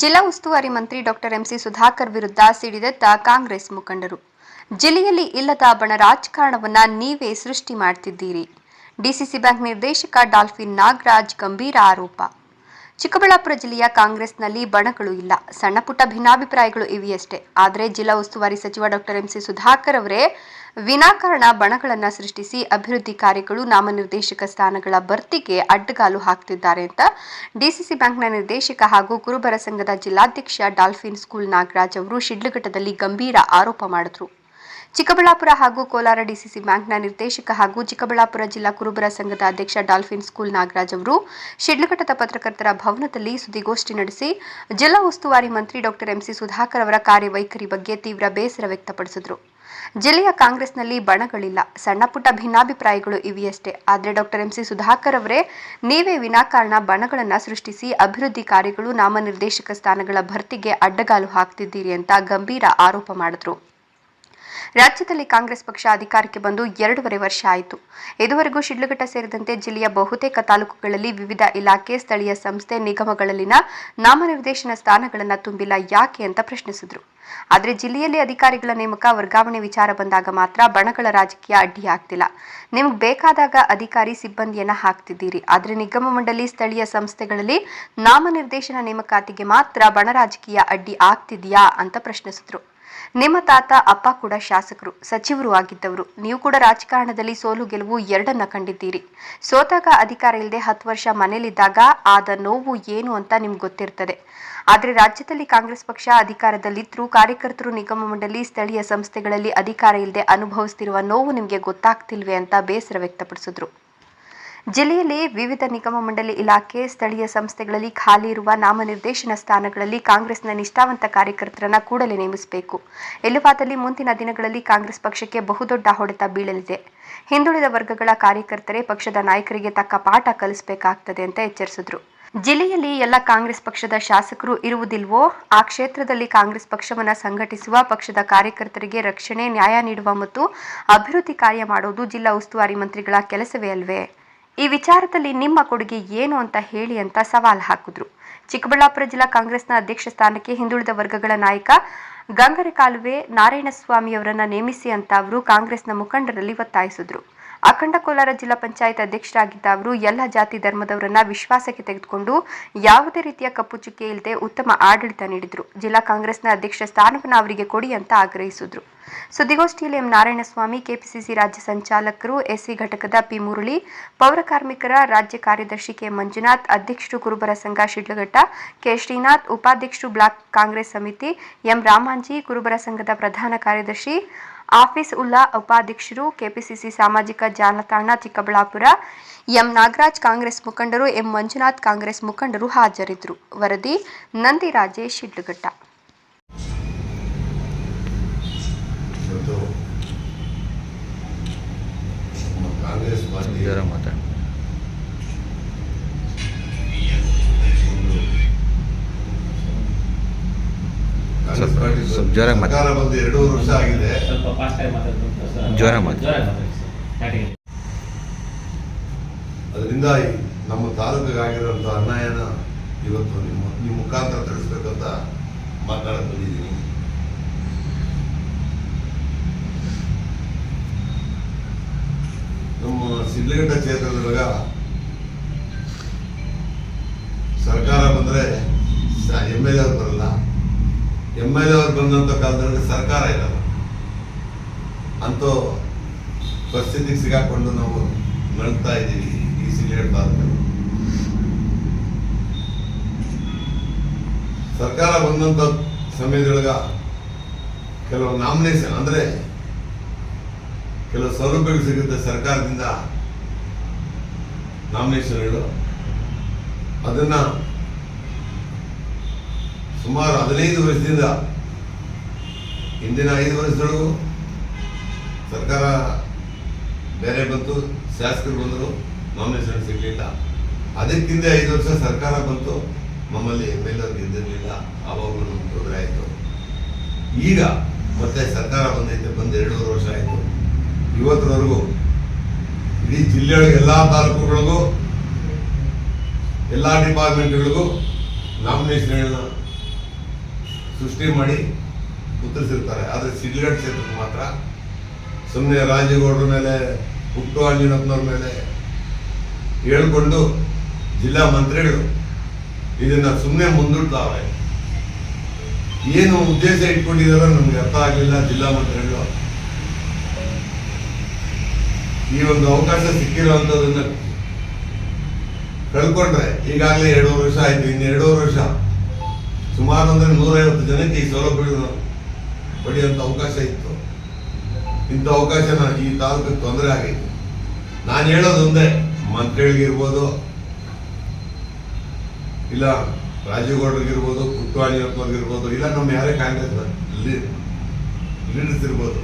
ಜಿಲ್ಲಾ ಉಸ್ತುವಾರಿ ಮಂತ್ರಿ doctor MC Sudhakar ವಿರುದ್ಧ ಸಿಡಿದೆದ್ದ ಕಾಂಗ್ರೆಸ್ ಮುಖಂಡರು. ಜಿಲ್ಲೆಯಲ್ಲಿ ಇಲ್ಲದ ಬಣ ರಾಜಕಾರಣವನ್ನ ನೀವೇ ಸೃಷ್ಟಿ ಮಾಡ್ತಿದ್ದೀರಿ. ಡಿಸಿಸಿ ಬ್ಯಾಂಕ್ ನಿರ್ದೇಶಕ ಡಾಲ್ಫಿನ್ ನಾಗರಾಜ್ ಗಂಭೀರ ಆರೋಪ. ಚಿಕ್ಕಬಳ್ಳಾಪುರ ಜಿಲ್ಲೆಯ ಕಾಂಗ್ರೆಸ್ನಲ್ಲಿ ಬಣಗಳು ಇಲ್ಲ. ಸಣ್ಣಪುಟ್ಟ ಭಿನ್ನಾಭಿಪ್ರಾಯಗಳು ಇವೆಯಷ್ಟೇ ಆದರೆ ಜಿಲ್ಲಾ ಉಸ್ತುವಾರಿ ಸಚಿವ ಡಾಕ್ಟರ್ ಎಂಸಿ ಸುಧಾಕರ್ ಅವರೇ ವಿನಾಕಾರಣ ಬಣಗಳನ್ನು ಸೃಷ್ಟಿಸಿ ಅಭಿವೃದ್ಧಿ ಕಾರ್ಯಗಳು ನಾಮನಿರ್ದೇಶಕ ಸ್ಥಾನಗಳ ಭರ್ತಿಗೆ ಅಡ್ಡಗಾಲು ಹಾಕ್ತಿದ್ದಾರೆ ಅಂತ ಡಿಸಿಸಿ ಬ್ಯಾಂಕ್ನ ನಿರ್ದೇಶಕ ಹಾಗೂ ಕುರುಬರ ಸಂಘದ ಜಿಲ್ಲಾಧ್ಯಕ್ಷ ಡಾಲ್ಫಿನ್ ಸ್ಕೂಲ್ ನಾಗರಾಜ್ ಅವರು ಶಿಡ್ಲಘಟ್ಟದಲ್ಲಿ ಗಂಭೀರ ಆರೋಪ ಮಾಡಿದ್ರು. ಚಿಕ್ಕಬಳ್ಳಾಪುರ ಹಾಗೂ ಕೋಲಾರ ಡಿಸಿಸಿ ಬ್ಯಾಂಕ್ನ ನಿರ್ದೇಶಕ ಹಾಗೂ ಚಿಕ್ಕಬಳ್ಳಾಪುರ ಜಿಲ್ಲಾ ಕುರುಬರ ಸಂಘದ ಅಧ್ಯಕ್ಷ ಡಾಲ್ಫಿನ್ ಸ್ಕೂಲ್ ನಾಗರಾಜ್ ಅವರು ಶಿಡ್ಲಘಟ್ಟದ ಪತ್ರಕರ್ತರ ಭವನದಲ್ಲಿ ಸುದ್ದಿಗೋಷ್ಠಿ ನಡೆಸಿ ಜಿಲ್ಲಾ ಉಸ್ತುವಾರಿ ಮಂತ್ರಿ ಡಾಕ್ಟರ್ ಎಂಸಿ ಸುಧಾಕರ್ ಅವರ ಕಾರ್ಯವೈಖರಿ ಬಗ್ಗೆ ತೀವ್ರ ಬೇಸರ ವ್ಯಕ್ತಪಡಿಸಿದರು. ಜಿಲ್ಲೆಯ ಕಾಂಗ್ರೆಸ್ನಲ್ಲಿ ಬಣಗಳಿಲ್ಲ. ಸಣ್ಣ ಪುಟ್ಟ ಭಿನ್ನಾಭಿಪ್ರಾಯಗಳು ಇವೆಯಷ್ಟೇ. ಆದರೆ ಡಾಕ್ಟರ್ ಎಂಸಿ ಸುಧಾಕರ್ ಅವರೇ, ನೀವೇ ವಿನಾಕಾರಣ ಬಣಗಳನ್ನು ಸೃಷ್ಟಿಸಿ ಅಭಿವೃದ್ಧಿ ಕಾರ್ಯಗಳು ನಾಮನಿರ್ದೇಶಕ ಸ್ಥಾನಗಳ ಭರ್ತಿಗೆ ಅಡ್ಡಗಾಲು ಹಾಕ್ತಿದ್ದೀರಿ ಅಂತ ಗಂಭೀರ ಆರೋಪ ಮಾಡಿದ್ರು. ರಾಜ್ಯದಲ್ಲಿ ಕಾಂಗ್ರೆಸ್ ಪಕ್ಷ ಅಧಿಕಾರಕ್ಕೆ ಬಂದು ಎರಡೂವರೆ ವರ್ಷ ಆಯಿತು. ಇದುವರೆಗೂ ಶಿಡ್ಲಘಟ್ಟ ಸೇರಿದಂತೆ ಜಿಲ್ಲೆಯ ಬಹುತೇಕ ತಾಲೂಕುಗಳಲ್ಲಿ ವಿವಿಧ ಇಲಾಖೆ, ಸ್ಥಳೀಯ ಸಂಸ್ಥೆ, ನಿಗಮಗಳಲ್ಲಿನ ನಾಮನಿರ್ದೇಶನ ಸ್ಥಾನಗಳನ್ನು ತುಂಬಿಲ್ಲ ಯಾಕೆ ಅಂತ ಪ್ರಶ್ನಿಸಿದ್ರು. ಆದರೆ ಜಿಲ್ಲೆಯಲ್ಲಿ ಅಧಿಕಾರಿಗಳ ನೇಮಕ, ವರ್ಗಾವಣೆ ವಿಚಾರ ಬಂದಾಗ ಮಾತ್ರ ಬಣಗಳ ರಾಜಕೀಯ ಅಡ್ಡಿಯಾಗ್ತಿಲ್ಲ ನಿಮ್ಗೆ ಬೇಕಾದಾಗ ಅಧಿಕಾರಿ ಸಿಬ್ಬಂದಿಯನ್ನ ಹಾಕ್ತಿದ್ದೀರಿ. ಆದರೆ ನಿಗಮ ಮಂಡಳಿ, ಸ್ಥಳೀಯ ಸಂಸ್ಥೆಗಳಲ್ಲಿ ನಾಮನಿರ್ದೇಶನ ನೇಮಕಾತಿಗೆ ಮಾತ್ರ ಬಣ ರಾಜಕೀಯ ಅಡ್ಡಿ ಆಗ್ತಿದೆಯಾ ಅಂತ ಪ್ರಶ್ನಿಸಿದ್ರು. ನಿಮ್ಮ ತಾತ, ಅಪ್ಪ ಕೂಡ ಶಾಸಕರು, ಸಚಿವರು ಆಗಿದ್ದವರು. ನೀವು ಕೂಡ ರಾಜಕಾರಣದಲ್ಲಿ ಸೋಲು ಗೆಲುವು ಎರಡನ್ನ ಕಂಡಿದ್ದೀರಿ. ಸೋತಾಗ ಅಧಿಕಾರ ಇಲ್ಲದೆ ಹತ್ತು ವರ್ಷ ಮನೇಲಿದ್ದಾಗ ಆದ ನೋವು ಏನು ಅಂತ ನಿಮ್ಗೆ ಗೊತ್ತಿರ್ತದೆ. ಆದರೆ ರಾಜ್ಯದಲ್ಲಿ ಕಾಂಗ್ರೆಸ್ ಪಕ್ಷ ಅಧಿಕಾರದಲ್ಲಿದ್ದರೂ ಕಾರ್ಯಕರ್ತರು ನಿಗಮ ಮಂಡಳಿ, ಸ್ಥಳೀಯ ಸಂಸ್ಥೆಗಳಲ್ಲಿ ಅಧಿಕಾರ ಇಲ್ಲದೆ ಅನುಭವಿಸ್ತಿರುವ ನೋವು ನಿಮಗೆ ಗೊತ್ತಾಗ್ತಿಲ್ವೇ ಅಂತ ಬೇಸರ ವ್ಯಕ್ತಪಡಿಸಿದ್ರು. ಜಿಲ್ಲೆಯಲ್ಲಿ ವಿವಿಧ ನಿಗಮ ಮಂಡಳಿ ಇಲಾಖೆ, ಸ್ಥಳೀಯ ಸಂಸ್ಥೆಗಳಲ್ಲಿ ಖಾಲಿ ಇರುವ ನಾಮನಿರ್ದೇಶನ ಸ್ಥಾನಗಳಲ್ಲಿ ಕಾಂಗ್ರೆಸ್ನ ನಿಷ್ಠಾವಂತ ಕಾರ್ಯಕರ್ತರನ್ನ ಕೂಡಲೇ ನೇಮಿಸಬೇಕು. ಇಲ್ಲವಾದಲ್ಲಿ ಮುಂದಿನ ದಿನಗಳಲ್ಲಿ ಕಾಂಗ್ರೆಸ್ ಪಕ್ಷಕ್ಕೆ ಬಹುದೊಡ್ಡ ಹೊಡೆತ ಬೀಳಲಿದೆ. ಹಿಂದುಳಿದ ವರ್ಗಗಳ ಕಾರ್ಯಕರ್ತರೇ ಪಕ್ಷದ ನಾಯಕರಿಗೆ ತಕ್ಕ ಪಾಠ ಕಲಿಸಬೇಕಾಗ್ತದೆ ಅಂತ ಎಚ್ಚರಿಸಿದ್ರು. ಜಿಲ್ಲೆಯಲ್ಲಿ ಎಲ್ಲ ಕಾಂಗ್ರೆಸ್ ಪಕ್ಷದ ಶಾಸಕರು ಇರುವುದಿಲ್ವೋ? ಆ ಕ್ಷೇತ್ರದಲ್ಲಿ ಕಾಂಗ್ರೆಸ್ ಪಕ್ಷವನ್ನು ಸಂಘಟಿಸುವ ಪಕ್ಷದ ಕಾರ್ಯಕರ್ತರಿಗೆ ರಕ್ಷಣೆ, ನ್ಯಾಯ ನೀಡುವ ಮತ್ತು ಅಭಿವೃದ್ಧಿ ಕಾರ್ಯ ಮಾಡುವುದು ಜಿಲ್ಲಾ ಉಸ್ತುವಾರಿ ಮಂತ್ರಿಗಳ ಕೆಲಸವೇ ಅಲ್ವೇ? ಈ ವಿಚಾರದಲ್ಲಿ ನಿಮ್ಮ ಕೊಡುಗೆ ಏನು ಅಂತ ಹೇಳಿ ಅಂತ ಸವಾಲ್ ಹಾಕಿದ್ರು. ಚಿಕ್ಕಬಳ್ಳಾಪುರ ಜಿಲ್ಲಾ ಕಾಂಗ್ರೆಸ್ನ ಅಧ್ಯಕ್ಷ ಸ್ಥಾನಕ್ಕೆ ಹಿಂದುಳಿದ ವರ್ಗಗಳ ನಾಯಕ ಗಂಗರೆ ಕಾಲುವೆ ನಾರಾಯಣಸ್ವಾಮಿ ಅವರನ್ನ ನೇಮಿಸಿ ಅಂತ ಅವರು ಕಾಂಗ್ರೆಸ್ನ ಮುಖಂಡರಲ್ಲಿ ಒತ್ತಾಯಿಸಿದ್ರು. ಅಖಂಡ ಕೋಲಾರ ಜಿಲ್ಲಾ ಪಂಚಾಯತ್ ಅಧ್ಯಕ್ಷರಾಗಿದ್ದ ಅವರು ಎಲ್ಲ ಜಾತಿ ಧರ್ಮದವರನ್ನ ವಿಶ್ವಾಸಕ್ಕೆ ತೆಗೆದುಕೊಂಡು ಯಾವುದೇ ರೀತಿಯ ಕಪ್ಪು ಚುಕ್ಕೆ ಇಲ್ಲದೆ ಉತ್ತಮ ಆಡಳಿತ ನೀಡಿದ್ರು. ಜಿಲ್ಲಾ ಕಾಂಗ್ರೆಸ್ನ ಅಧ್ಯಕ್ಷ ಸ್ಥಾನವನ್ನು ಅವರಿಗೆ ಕೊಡಿ ಅಂತ ಆಗ್ರಹಿಸಿದ್ರು. ಸುದ್ದಿಗೋಷ್ಠಿಯಲ್ಲಿ ಎಂ. ನಾರಾಯಣಸ್ವಾಮಿ, ಕೆಪಿಸಿಸಿ ರಾಜ್ಯ ಸಂಚಾಲಕರು, ಎಸ್ಸಿ ಘಟಕದ ಪಿ. ಮುರಳಿ, ಪೌರ ಕಾರ್ಮಿಕರ ರಾಜ್ಯ ಕಾರ್ಯದರ್ಶಿ ಕೆ. ಮಂಜುನಾಥ್, ಅಧ್ಯಕ್ಷರು ಕುರುಬರ ಸಂಘ ಶಿಡ್ಲಘಟ್ಟ, ಕೆ. ಶ್ರೀನಾಥ್, ಉಪಾಧ್ಯಕ್ಷರು ಬ್ಲಾಕ್ ಕಾಂಗ್ರೆಸ್ ಸಮಿತಿ, ಎಂ. ರಾಮಾಂಜಿ, ಕುರುಬರ ಸಂಘದ ಪ್ರಧಾನ ಕಾರ್ಯದರ್ಶಿ ಆಫೀಸ್ ಉಲ್ಲಾ ಉಪಾಧ್ಯಕ್ಷರು ಕೆಪಿಸಿಸಿ ಸಾಮಾಜಿಕ ಜಾಲತಾಣ ಚಿಕ್ಕಬಳ್ಳಾಪುರ ಎಂ ನಾಗರಾಜ್ ಕಾಂಗ್ರೆಸ್ ಮುಖಂಡರು ಎಂ ಮಂಜುನಾಥ್ ಕಾಂಗ್ರೆಸ್ ಮುಖಂಡರು ಹಾಜರಿದ್ದರು. ವರದಿ ನಂದಿ ರಾಜೇಶ್ ಶಿಡ್ಲಘಟ್ಟ ಕಾಂಗ್ರೆಸ್ ಜೋರಾಗಿ ಮಾತಾಡಿ. ಸರ್ಕಾರ ಬಂದು ಎರಡೂವರೆ ವರ್ಷ ಆಗಿದೆ ಸ್ವಲ್ಪ ಫಾಸ್ಟ್ ಆಗಿ ಮಾತಾಡ್ಬೇಕು ಸರ್. ಜೋರಾಗಿ ಮಾತಾಡಿ. ಜೋರಾಗಿ ಮಾತಾಡಿ ಸರ್. ಸ್ಟಾರ್ಟಿಂಗ್. ಅದರಿಂದ ಈ ನಮ್ಮ ತಾಲೂಕಿಗೆ ಆಗಿರೋಂಥ ಅನ್ಯಾಯನ ಇವತ್ತು ನಿಮ್ಮ ನಿಮ್ಮ ಮುಖಾಂತರ ತಿಳಿಸ್ಬೇಕಂತ ಮಾತಾಡಕ್ ಬಂದಿದ್ದೀನಿ ನಮ್ಮ ಸಿದ್ಧಗಂಡ ಕ್ಷೇತ್ರದೊಳಗ ಸರ್ಕಾರ ಬಂದ್ರೆ ಎಂ ಎಲ್ ಎ ಅವ್ರು ಬರಲ್ಲ ಎಂ ಎಲ್ ಎ ಬಂದಂಥ ಕಾಲದಲ್ಲಿ ಸರ್ಕಾರ ಇಲ್ಲ ಅಂತ ಪರಿಸ್ಥಿತಿಗೆ ಸಿಗಾಕೊಂಡು ನಾವು ನಡ್ತಾ ಇದ್ದೀವಿ ಈ ಸಿಲಿಂಡರ್ ತಾಲೂಕಲ್ಲಿ ಸರ್ಕಾರ ಬಂದಂತ ಸಮಯದೊಳಗ ಕೆಲವು ನಾಮಿನೇಷನ್ ಅಂದ್ರೆ ಕೆಲವು ಸೌಲಭ್ಯಗಳು ಸಿಗುತ್ತೆ ಸರ್ಕಾರದಿಂದ ನಾಮಿನೇಷನ್ಗಳು ಅದನ್ನ ಸುಮಾರು ಹದಿನೈದು ವರ್ಷದಿಂದ ಹಿಂದಿನ ಐದು ವರ್ಷದೊಳಗೂ ಸರ್ಕಾರ ಬೇರೆ ಬಂತು, ಶಾಸಕರು ಬಂದರು ನಾಮಿನೇಷನ್ ಸಿಗಲಿಲ್ಲ. ಅದಕ್ಕಿಂತ ಐದು ವರ್ಷ ಸರ್ಕಾರ ಬಂತು, ನಮ್ಮಲ್ಲಿ ಎಂ ಎಲ್ ಅವ್ರಿಗೆ ಇದ್ದಿರಲಿಲ್ಲ ಆವಾಗಲೂ ತೊಂದರೆ ಆಯಿತು. ಈಗ ಮತ್ತೆ ಸರ್ಕಾರ ಬಂದೈತೆ, ಬಂದು ಎರಡೂವರೆ ವರ್ಷ ಆಯಿತು. ಇವತ್ತರವರೆಗೂ ಇಡೀ ಜಿಲ್ಲೆಯೊಳಗೆ ಎಲ್ಲ ತಾಲೂಕುಗಳಿಗೂ, ಎಲ್ಲ ಡಿಪಾರ್ಟ್ಮೆಂಟ್ಗಳಿಗೂ ನಾಮಿನೇಷನ್ಗಳನ್ನ ಸೃಷ್ಟಿ ಮಾಡಿ ಉತ್ತರಿಸಿರ್ತಾರೆ. ಆದರೆ ಸಿಡ್ಲಘಟ್ಟ ಕ್ಷೇತ್ರಕ್ಕೆ ಮಾತ್ರ ಸುಮ್ಮನೆ ರಾಜೇಗೌಡರ ಮೇಲೆ, ಹುಟ್ಟು ಅಂಜನಪ್ಪನವ್ರ ಮೇಲೆ ಹೇಳ್ಕೊಂಡು ಜಿಲ್ಲಾ ಮಂತ್ರಿಗಳು ಇದನ್ನ ಸುಮ್ಮನೆ ಮುಂದೂಡ್ತಾವೆ ಏನು ಉದ್ದೇಶ ಇಟ್ಕೊಂಡಿದಾರೋ ನಮ್ಗೆ ಅರ್ಥ ಆಗಲಿಲ್ಲ ಜಿಲ್ಲಾ ಮಂತ್ರಿಗಳು. ಈ ಒಂದು ಅವಕಾಶ ಸಿಕ್ಕಿರುವಂತದನ್ನ ಕಳ್ಕೊಂಡ್ರೆ ಈಗಾಗಲೇ ಎರಡೂವರೆ ವರ್ಷ ಆಯ್ತು, ಇನ್ನು ಎರಡೂವರೆ ವರ್ಷ. ಸುಮಾರು ಅಂದರೆ ನೂರೈವತ್ತು ಜನಕ್ಕೆ ಈ ಸೌಲಭ್ಯಗಳನ್ನು ಪಡೆಯುವಂಥ ಅವಕಾಶ ಇತ್ತು. ಇಂಥ ಅವಕಾಶನ ಈ ತಾಲೂಕಿಗೆ ತೊಂದರೆ ಆಗೈತೆ. ನಾನು ಹೇಳೋದು ಒಂದೇ ಮಂತ್ರಿಗಳಿಗಿರ್ಬೋದು ಇಲ್ಲ ರಾಜೀವ್ಗೌಡರಿಗಿರ್ಬೋದು ಪುಟ್ಟವಾಣಿಯಪ್ಪವ್ರಿಗಿರ್ಬೋದು ಇಲ್ಲ ನಮ್ಮ ಯಾರೇ ಕಾಂಗ್ರೆಸ್ ಲೀಡರ್ಸ್ ಇರ್ಬೋದು.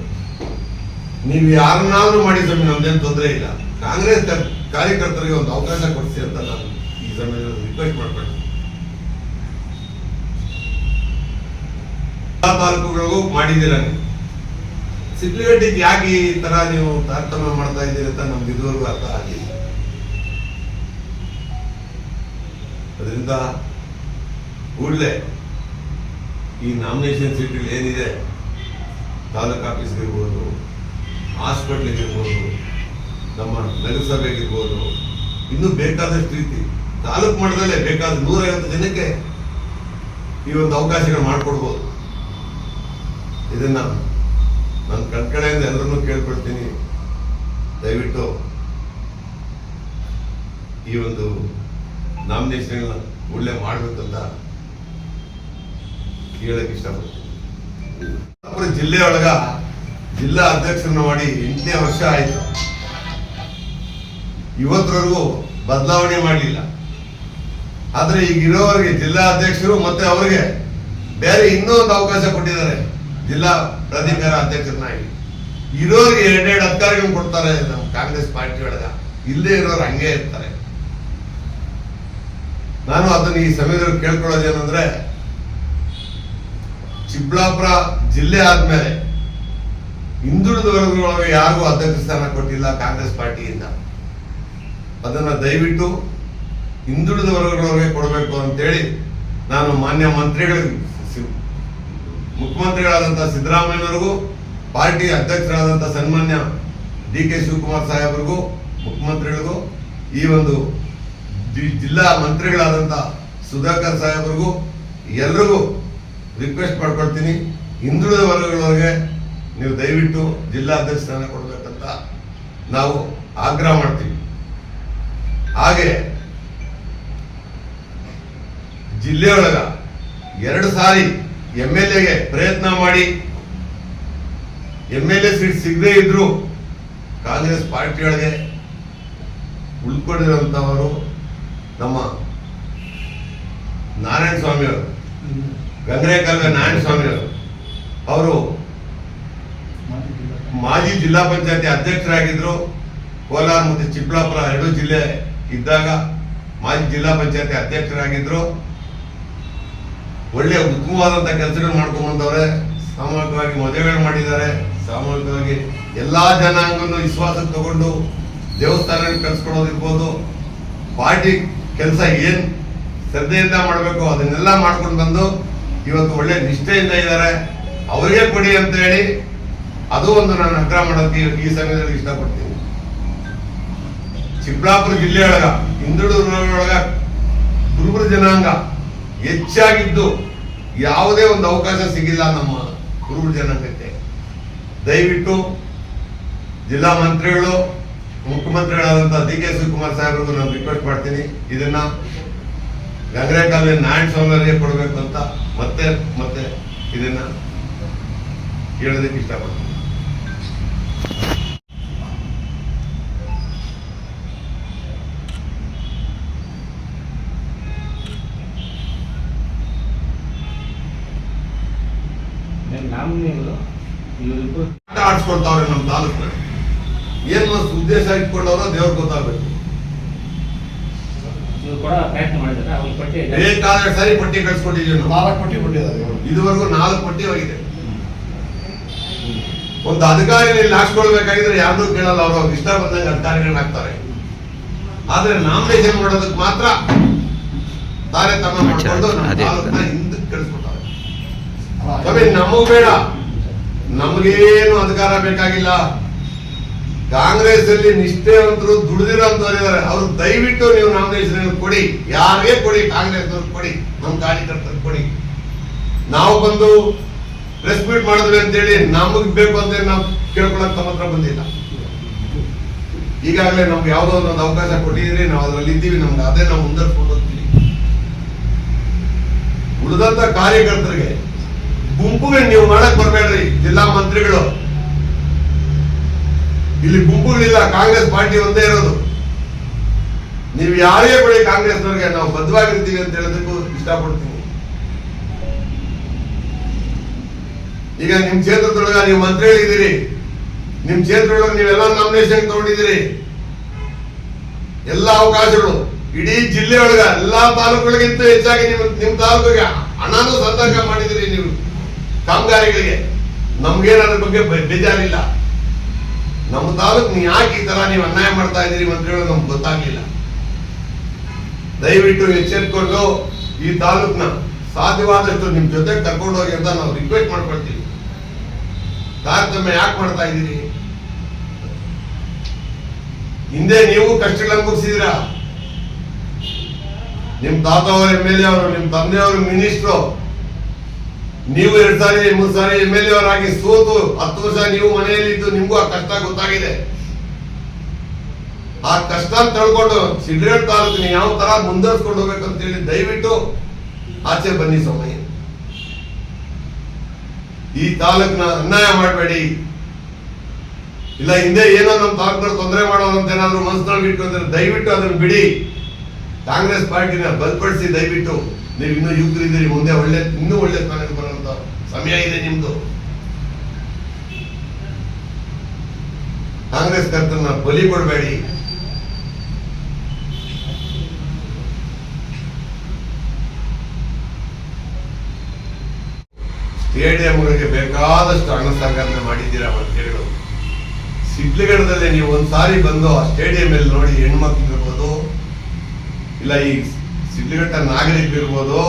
ನೀವು ಯಾರನ್ನಾದ್ರೂ ಮಾಡಿ ಸ್ವಾಮಿ, ನಮ್ದೇನು ತೊಂದರೆ ಇಲ್ಲ. ಕಾಂಗ್ರೆಸ್ ಕಾರ್ಯಕರ್ತರಿಗೆ ಒಂದು ಅವಕಾಶ ಕೊಡಿಸಿ ಅಂತ ನಾನು ಈ ಸಮಯದಲ್ಲಿ ರಿಕ್ವೆಸ್ಟ್ ಮಾಡ್ಕೊಳ್ತೀನಿ. ತಾಲೂಕುಗಳಿಗೂ ಮಾಡಿದ್ದೀರ? ಸಿಪ್ಲಿಗಟ್ಟಿಗೆ ಯಾಕೆ ಈ ತರ ನೀವು ತಾರತಮ್ಯ ಮಾಡ್ತಾ ಇದ್ದೀರಿ ಅಂತ ನಮ್ಗೆ ಇದುವರೆಗೂ ಅರ್ಥ ಆಗಿಲ್ಲ ಅದರಿಂದ ಕೂಡಲೇ ಈ ನಾಮಿನೇಷನ್ ಸೀಟ್ಗಳು ಏನಿದೆ? ತಾಲೂಕು ಆಫೀಸ್ಗಿರ್ಬೋದು ಹಾಸ್ಪಿಟ್ಲಿಗಿರ್ಬೋದು ನಮ್ಮ ನಗರಸಭೆಗಿರ್ಬೋದು, ಇನ್ನೂ ಬೇಕಾದಷ್ಟು ರೀತಿ ತಾಲೂಕು ಮಟ್ಟದಲ್ಲೇ ಬೇಕಾದ ನೂರೈವತ್ತು ಜನಕ್ಕೆ ಈ ಒಂದು ಅವಕಾಶಗಳು ಮಾಡಿಕೊಡ್ಬೋದು. ಇದನ್ನ ನನ್ನ ಕಣ್ಕಡೆಯಿಂದ ಎಲ್ಲರನ್ನೂ ಕೇಳ್ಕೊಳ್ತೀನಿ. ದಯವಿಟ್ಟು ಈ ಒಂದು ನಾಮಿನೇಷನ್ ಒಳ್ಳೆ ಮಾಡಬೇಕಂತ ಕೇಳಕ್ ಇಷ್ಟಪಡ್ತೀನಿ. ಜಿಲ್ಲೆಯೊಳಗ ಜಿಲ್ಲಾ ಅಧ್ಯಕ್ಷರನ್ನ ಮಾಡಿ ಎಂಟನೇ ವರ್ಷ ಆಯ್ತು. ಇವತ್ತರವರೆಗೂ ಬದಲಾವಣೆ ಮಾಡಲಿಲ್ಲ. ಆದ್ರೆ ಈಗ ಇರೋವರೆಗೆ ಜಿಲ್ಲಾ ಅಧ್ಯಕ್ಷರು ಮತ್ತೆ ಅವರಿಗೆ ಬೇರೆ ಇನ್ನೂ ಒಂದು ಅವಕಾಶ ಕೊಟ್ಟಿದ್ದಾರೆ. ಜಿಲ್ಲಾ ಪ್ರಾಧಿಕಾರ ಅಧ್ಯಕ್ಷರನ್ನಾಗಿ ಇರೋರಿಗೆ ಎರಡೆರಡು ಅಧಿಕಾರಿಗಳು ಕೊಡ್ತಾರೆ ನಮ್ಮ ಕಾಂಗ್ರೆಸ್ ಪಾರ್ಟಿ ಒಳಗ. ಇಲ್ಲೇ ಇರೋರು ಹಂಗೆ ಇರ್ತಾರೆ. ನಾನು ಅದನ್ನ ಈ ಸಮಯದಲ್ಲಿ ಕೇಳ್ಕೊಳ್ಳೋದೇನಂದ್ರೆ ಚಿಕ್ಕಬಳ್ಳಾಪುರ ಜಿಲ್ಲೆ ಆದ್ಮೇಲೆ ಹಿಂದುಳಿದ ವರ್ಗದೊಳಗೆ ಯಾರಿಗೂ ಅಧ್ಯಕ್ಷ ಸ್ಥಾನ ಕೊಟ್ಟಿಲ್ಲ ಕಾಂಗ್ರೆಸ್ ಪಾರ್ಟಿಯಿಂದ. ಅದನ್ನ ದಯವಿಟ್ಟು ಹಿಂದುಳಿದ ವರ್ಗಗಳೊಳಗೆ ಕೊಡಬೇಕು ಅಂತೇಳಿ ನಾನು ಮಾನ್ಯ ಮಂತ್ರಿಗಳಿಗೆ ಸಿ- ಮುಖ್ಯಮಂತ್ರಿಗಳಾದಂತಹ ಸಿದ್ದರಾಮಯ್ಯನವರಿಗೂ, ಪಾರ್ಟಿ ಅಧ್ಯಕ್ಷರಾದಂಥ ಸನ್ಮಾನ್ಯ ಡಿ ಕೆ ಶಿವಕುಮಾರ್ ಸಾಹೇಬರಿಗೂ, ಮುಖ್ಯಮಂತ್ರಿಗಳಿಗೂ, ಈ ಒಂದು ಜಿಲ್ಲಾ ಮಂತ್ರಿಗಳಾದಂಥ ಸುಧಾಕರ್ ಸಾಹೇಬರಿಗೂ ಎಲ್ರಿಗೂ ರಿಕ್ವೆಸ್ಟ್ ಮಾಡ್ಕೊಳ್ತೀನಿ. ಹಿಂದುಳಿದ ವರ್ಗಗಳವರೆಗೆ ನೀವು ದಯವಿಟ್ಟು ಜಿಲ್ಲಾ ಅಧ್ಯಕ್ಷ ಸ್ಥಾನ ಕೊಡಬೇಕಂತ ನಾವು ಆಗ್ರಹ ಮಾಡ್ತೀವಿ. ಹಾಗೆ ಜಿಲ್ಲೆಯೊಳಗ ಎರಡು ಸಾರಿ ಎಂ ಎಲ್ ಎಗೆ ಪ್ರಯತ್ನ ಮಾಡಿ ಎಂ ಎಲ್ ಎ ಸೀಟ್ ಸಿಗದೇ ಇದ್ರು ಕಾಂಗ್ರೆಸ್ ಪಾರ್ಟಿಯೊಳಗೆ ಉಳ್ಕೊಂಡಿರುವಂತವರು ನಮ್ಮ ನಾರಾಯಣ ಸ್ವಾಮಿ ಅವರು ಗಂಗರೆ ಕಲ್ವೆ ನಾರಾಯಣ ಸ್ವಾಮಿ ಅವರು ಮಾಜಿ ಜಿಲ್ಲಾ ಪಂಚಾಯತಿ ಅಧ್ಯಕ್ಷರಾಗಿದ್ದರು ಕೋಲಾರ ಮತ್ತು ಚಿಕ್ಕಬಳ್ಳಾಪುರ ಎರಡು ಜಿಲ್ಲೆ ಇದ್ದಾಗ ಮಾಜಿ ಜಿಲ್ಲಾ ಪಂಚಾಯತಿ ಅಧ್ಯಕ್ಷರಾಗಿದ್ರು. ಒಳ್ಳೆ ಉತ್ತಮವಾದಂಥ ಕೆಲಸಗಳು ಮಾಡ್ಕೊಂಡವ್ರೆ ಸಾಮೂಹಿಕವಾಗಿ ಮದುವೆಗಳು ಮಾಡಿದ್ದಾರೆ. ಸಾಮೂಹಿಕವಾಗಿ ಎಲ್ಲಾ ಜನಾಂಗವನ್ನು ವಿಶ್ವಾಸಕ್ಕೆ ತಗೊಂಡು ದೇವಸ್ಥಾನ ಕಳ್ಸ್ಕೊಳೋದಿರ್ಬೋದು ಪಾರ್ಟಿ ಕೆಲಸ ಏನು ಶ್ರದ್ಧೆಯಿಂದ ಮಾಡಬೇಕು ಅದನ್ನೆಲ್ಲ ಮಾಡ್ಕೊಂಡು ಬಂದು ಇವತ್ತು ಒಳ್ಳೆ ನಿಷ್ಠೆಯಿಂದ ಇದ್ದಾರೆ. ಅವರಿಗೆ ಕೊಡಿ ಅಂತ ಹೇಳಿ ಅದು ಒಂದು ನಾನು ಆಗ್ರಹ ಮಾಡೋದಕ್ಕೆ ಈ- ಸಮಯದಲ್ಲಿ ಇಷ್ಟಪಡ್ತೀನಿ. ಚಿಕ್ಕಬಳ್ಳಾಪುರ ಜಿಲ್ಲೆಯೊಳಗ ಹಿಂದುಳಿದೊಳಗ ಕುರುಬರ ಜನಾಂಗ ಹೆಚ್ಚಾಗಿದ್ದು ಯಾವುದೇ ಒಂದು ಅವಕಾಶ ಸಿಗಿಲ್ಲ ನಮ್ಮ ಕುರುಬರ ಜನಾಂಗಕ್ಕೆ. ದಯವಿಟ್ಟು ಜಿಲ್ಲಾ ಮಂತ್ರಿಗಳು, ಮುಖ್ಯಮಂತ್ರಿಗಳಾದಂತಹ ಡಿ ಕೆ ಶಿವಕುಮಾರ್ ಸಾಹೇಬ್ರಿಗೂ ನಾನು ರಿಕ್ವೆಸ್ಟ್ ಮಾಡ್ತೀನಿ. ಇದನ್ನ ಗಂಗರೆ ಕಾಲದಲ್ಲಿ ನಾರಾಯಣ ಸೌಂದರ್ಯ ಕೊಡಬೇಕು ಅಂತ ಮತ್ತೆ ಮತ್ತೆ ಇದನ್ನ ಹೇಳೋದಕ್ಕೆ ಇಷ್ಟಪಡ್ತೀನಿ. ಉದ್ದೇಶ ಇಟ್ಕೊಂಡವರ ದೇವ್ರಿಗೆ ಗೊತ್ತಾಗಬೇಕು. ಬೇಕಾದ್ರೆ ಸರಿ ಪಟ್ಟಿ ಕಳ್ಸ್ಕೊಟ್ಟಿದ್ದೀವಿ ನಾವು ನಾಲ್ಕು ಪಟ್ಟಿ ಕೊಟ್ಟಿದ್ದಾರೆ ಇದುವರೆಗೂ ನಾಲ್ಕು ಪಟ್ಟಿ ಹೋಗಿದೆ. ಒಂದು ಅಧಿಕಾರಿ ಇಲ್ಲಿ ಹಾಕ್ಸ್ಕೊಳ್ಬೇಕಾಗಿದ್ರೆ ಯಾರನ್ನೂ ಕೇಳಲ್ಲ ಅವರು ಅವ್ರಿಗೆ ಇಷ್ಟ ಬಂದಾಗ ಅಧಿಕಾರಿಗಳನ್ನ ಹಾಕ್ತಾರೆ. ಆದ್ರೆ ನಾಮಿನೇಷನ್ ಮಾಡೋದಕ್ಕೆ ಮಾತ್ರ ತಾರೆ ಮಾಡ್ಕೊಂಡು ನಮ್ಮ ಹಿಂದಕ್ಕೆ ಕಳಿಸ್ಕೊಡ್ತಾರೆ ನಮಗ್ ಬೇಡ. ನಮಗೇನು ಅಧಿಕಾರ ಬೇಕಾಗಿಲ್ಲ. ಕಾಂಗ್ರೆಸ್ ಅಲ್ಲಿ ನಿಷ್ಠೆವಂತರು ದುಡಿದಿರೋಂಥವ್ರು ಇದಾರೆ ಅವ್ರು ದಯವಿಟ್ಟು ನೀವು ನಾಮಿನೇಷನ್ ಕೊಡಿ. ಯಾರಿಗೆ ಕೊಡಿ? ಕಾಂಗ್ರೆಸ್ ಕೊಡಿ. ನಮ್ಮ ಕಾರ್ಯಕರ್ತರು ಕೊಡಿ. ನಾವು ಬಂದು ಪ್ರೆಸ್ ಮೀಟ್ ಮಾಡಿದ್ವಿ ಅಂತೇಳಿ ನಮಗ್ ಬೇಕು ಅಂತ ನಾವು ಕೇಳ್ಕೊಳಕ್ ತಮ್ಮ ಹತ್ರ ಬಂದಿಲ್ಲ. ಈಗಾಗಲೇ ನಮ್ಗೆ ಯಾವುದೋ ಒಂದು ಅವಕಾಶ ಕೊಟ್ಟಿದ್ರಿ ನಾವು ಅದ್ರಲ್ಲಿ ಇದ್ದೀವಿ. ನಮ್ಗೆ ಅದೇ ನಾವು ಮುಂದರ್ಸ್ಕೊಂಡು ಹೋಗ್ತೀವಿ. ಉಳಿದಂತ ಕಾರ್ಯಕರ್ತರಿಗೆ ಗುಂಪುಗೆ ನೀವು ಮಾಡಕ್ ಬರ್ಬೇಡ್ರಿ. ಜಿಲ್ಲಾ ಮಂತ್ರಿಗಳು ಇಲ್ಲಿ ಗುಂಪುಗಳಿಲ್ಲ, ಕಾಂಗ್ರೆಸ್ ಪಾರ್ಟಿ ಒಂದೇ ಇರೋದು. ನೀವು ಯಾರೇ ಕೊಡಿ ಕಾಂಗ್ರೆಸ್ನವ್ರಿಗೆ ನಾವು ಬದ್ಧವಾಗಿರ್ತೀವಿ ಅಂತ ಹೇಳೋದಕ್ಕೂ ಇಷ್ಟಪಡ್ತೀನಿ ಈಗ ನಿಮ್ ಕ್ಷೇತ್ರದೊಳಗ ನೀವು ಮಂತ್ರಿಗಳಿದ್ದೀರಿ ನಿಮ್ ಕ್ಷೇತ್ರದೊಳಗ ನೀವೆಲ್ಲ ನಾಮಿನೇಷನ್ ತಗೊಂಡಿದ್ದೀರಿ. ಎಲ್ಲ ಅವಕಾಶಗಳು, ಇಡೀ ಜಿಲ್ಲೆಯೊಳಗ ಎಲ್ಲಾ ತಾಲೂಕುಗಳಿಗಿಂತ ಹೆಚ್ಚಾಗಿ ನಿಮ್ ನಿಮ್ ತಾಲೂಕಿಗೆ ಹಣನೂ ಸಂತರ್ಕ ಮಾಡಿದಿರಿ ನೀವು. ಕಾಮಗಾರಿಗಳಿಗೆ. ನಮ್ಗೇನ್ ಅದ್ರ ಬಗ್ಗೆ ಬೇಜಾರಿಲ್ಲ. ನಮ್ಮ ತಾಲೂಕು ನೀವು ಯಾಕೆ ಈ ತರ ನೀವು ಅನ್ಯಾಯ ಮಾಡ್ತಾ ಇದ್ದೀರಿ ಹೇಳೋದು ನಮ್ಗೆ ಗೊತ್ತಾಗ್ಲಿಲ್ಲ. ದಯವಿಟ್ಟು ಎಚ್ಚೆತ್ಕೊಂಡು ಈ ತಾಲೂಕ್ನ ಸಾಧ್ಯವಾದಷ್ಟು ನಿಮ್ ಜೊತೆ ಕರ್ಕೊಂಡು ಹೋಗಿ ಅಂತ ನಾವು ರಿಕ್ವೆಸ್ಟ್ ಮಾಡ್ಕೊಳ್ತೀವಿ. ತಾರತಮ್ಯ ಯಾಕೆ ಮಾಡ್ತಾ ಇದ್ದೀರಿ? ಹಿಂದೆ ನೀವು ಕಷ್ಟಗಳನ್ನು ಮುಗಿಸಿದಿರ? ನಿಮ್ ತಾತ ಅವ್ರ ಎಂ ಎಲ್ ಎ ಅವರು, ನಿಮ್ ತಂದೆಯವರು ಮಿನಿಸ್ಟ್ರು ನೀವು ಎರಡ್ ಸಾರಿ, ಮೂರ್ ಸಾರಿ ಎಂ ಎಲ್ ಎ ಅವರಾಗಿ ಸೋತು, ಹತ್ತು ವರ್ಷ ನೀವು ಮನೆಯಲ್ಲಿದ್ದು ನಿಮ್ಗೂ ಆ ಕಷ್ಟ ಗೊತ್ತಾಗಿದೆ. ಆ ಕಷ್ಟ ತಳ್ಕೊಂಡು ಸಿಗರೇಟ್ ತಾಲೂಕಿನ ಯಾವ ತರ ಮುಂದರ್ಸ್ಕೊಂಡು ಹೋಗ್ಬೇಕು ಅಂತ ಹೇಳಿ ದಯವಿಟ್ಟು ಆಚೆ ಬನ್ನಿ ಸಮಯ ಈ ತಾಲೂಕಿನ ಅನ್ಯಾಯ ಮಾಡಬೇಡಿ. ಇಲ್ಲ, ಹಿಂದೆ ಏನೋ ನಮ್ಮ ತಾಲೂಕಿನ ತೊಂದರೆ ಮಾಡೋದು ಅಂತ ಏನಾದ್ರು ಮನಸ್ಸಿನಲ್ಲಿ ಇಟ್ಕೊಂಡ್ರೆ ದಯವಿಟ್ಟು ಅದನ್ನ ಬಿಡಿ. ಕಾಂಗ್ರೆಸ್ ಪಾರ್ಟಿನ ಬಲಪಡಿಸಿ ದಯವಿಟ್ಟು ನೀವು ಇನ್ನೂ ಯುವಕರಿದ್ದೀರಿ, ಮುಂದೆ ಒಳ್ಳೆ, ಇನ್ನೂ ಒಳ್ಳೆ ಸ್ಥಾನಕ್ಕೆ ಬರುವಂತ ಸಮಯ ಇದೆ ನಿಮ್ದು. ಕಾಂಗ್ರೆಸ್ ಕರ್ತನ ಬಲಿ ಕೊಡಬೇಡಿ. ಸ್ಟೇಡಿಯಂಗಳಿಗೆ ಬೇಕಾದಷ್ಟು ಹಣ ಸಾಗರಣೆ ಮಾಡಿದ್ದೀರಾ ಮಂತ್ರಿಗಳು ಸಿಡ್ಲಗಡದಲ್ಲಿ ನೀವು ಒಂದ್ಸಾರಿ ಬಂದು ಆ ಸ್ಟೇಡಿಯಂ ಅಲ್ಲಿ ನೋಡಿ ಹೆಣ್ಮಕ್ಳು ಇರ್ಬೋದು, ಇಲ್ಲ ಈ ಸಿಡ್ಲಘಟ್ಟ ನಾಗರಿಕರು ಇರ್ಬೋದು,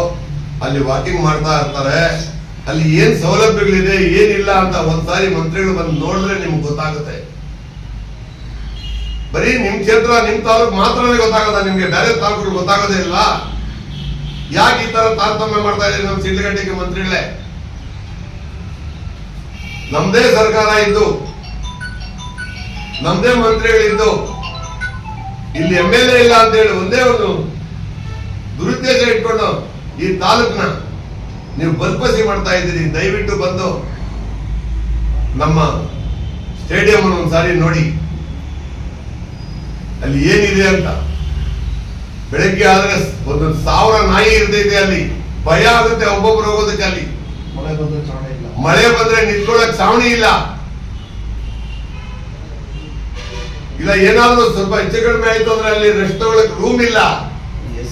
ಅಲ್ಲಿ ವಾಕಿಂಗ್ ಮಾಡ್ತಾ ಇರ್ತಾರೆ. ಅಲ್ಲಿ ಏನ್ ಸೌಲಭ್ಯಗಳಿದೆ, ಏನಿಲ್ಲ ಅಂತ ಒಂದ್ಸಾರಿ ಮಂತ್ರಿಗಳು ಬಂದು ನೋಡಿದ್ರೆ ನಿಮ್ಗೆ ಗೊತ್ತಾಗುತ್ತೆ. ಬರೀ ನಿಮ್ ಕ್ಷೇತ್ರ, ನಿಮ್ ತಾಲೂಕ್ ಮಾತ್ರನೇ ಗೊತ್ತಾಗದ ನಿಮ್ಗೆ ಬೇರೆ ತಾಲೂಕುಗಳು ಗೊತ್ತಾಗೋದೇ ಇಲ್ಲ. ಯಾಕೆ ಈ ತರ ತಾರತಮ್ಯ ಮಾಡ್ತಾ ಇದ್ದೀರಿ ನಮ್ಮ ಸಿಡ್ಲಗಡ್ಡೆಗೆ ಮಂತ್ರಿಗಳೇ? ನಮ್ದೇ ಸರ್ಕಾರ ಇದ್ದು, ನಮ್ದೇ ಮಂತ್ರಿಗಳಿದ್ದು, ಇಲ್ಲಿ ಎಂ ಎಲ್ ಎ ಇಲ್ಲ ಅಂತ ಹೇಳಿ ಒಂದೇ ಒಂದು ದುರುದ್ದೇಶ ಇಟ್ಕೊಂಡು ಈ ತಾಲೂಕ್ನ ನೀವು ಬರ್ಪಸಿ ಮಾಡ್ತಾ ಇದ್ದೀರಿ ದಯವಿಟ್ಟು ಬಂದು ನಮ್ಮ ಸ್ಟೇಡಿಯಂ ಒಂದ್ಸಾರಿ ನೋಡಿ. ಅಲ್ಲಿ ಏನಿದೆ ಅಂತ. ಬೆಳಗ್ಗೆ ಆದ್ರೆ ಒಂದು ಸಾವಿರ ನಾಯಿ ಇರ್ತೈತೆ ಅಲ್ಲಿ. ಭಯ ಆಗುತ್ತೆ ಒಬ್ಬೊಬ್ರು ಹೋಗೋದಕ್ಕೆ ಅಲ್ಲಿ. ಮಳೆ ಬಂದ್ರೆ ನಿಂತ್ಕೊಳ್ಳಕ್ ಚಾವಣಿ ಇಲ್ಲ. ಇಲ್ಲ ಏನಾದ್ರೂ ಸ್ವಲ್ಪ ಹೆಚ್ಚು ಕಡಿಮೆ ಆಯ್ತು ಅಂದ್ರೆ ಅಲ್ಲಿ ರೆಸ್ಟ್ ತಗೊಳಕ್ ರೂಮ್ ಇಲ್ಲ.